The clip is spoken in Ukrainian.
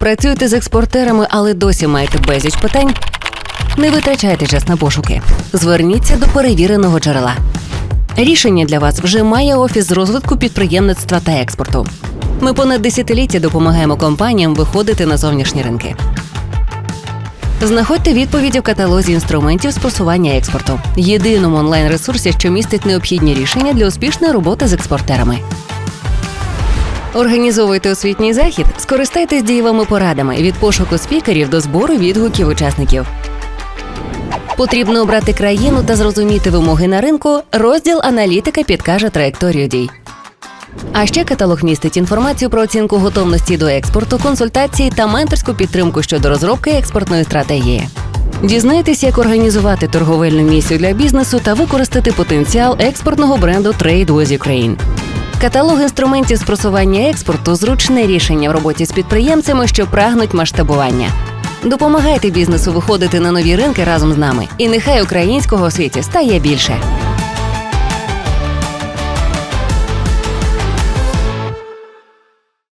Працюєте з експортерами, але досі маєте безліч питань. Не витрачайте час на пошуки. Зверніться до перевіреного джерела. Рішення для вас вже має офіс з розвитку підприємництва та експорту. Ми понад десятиліття допомагаємо компаніям виходити на зовнішні ринки. Знаходьте відповіді в каталозі інструментів з просування експорту, єдиному онлайн-ресурсі, що містить необхідні рішення для успішної роботи з експортерами. Організовуйте освітній захід, скористайтесь дієвими порадами від пошуку спікерів до збору відгуків учасників. Потрібно обрати країну та зрозуміти вимоги на ринку. Розділ аналітика підкаже траєкторію дій. А ще каталог містить інформацію про оцінку готовності до експорту, консультації та менторську підтримку щодо розробки експортної стратегії. Дізнайтесь, як організувати торговельну місію для бізнесу та використати потенціал експортного бренду Trade with Ukraine. Каталог інструментів з просування експорту зручне рішення в роботі з підприємцями, що прагнуть масштабування. Допомагайте бізнесу виходити на нові ринки разом з нами, і нехай українського у світі стає більше.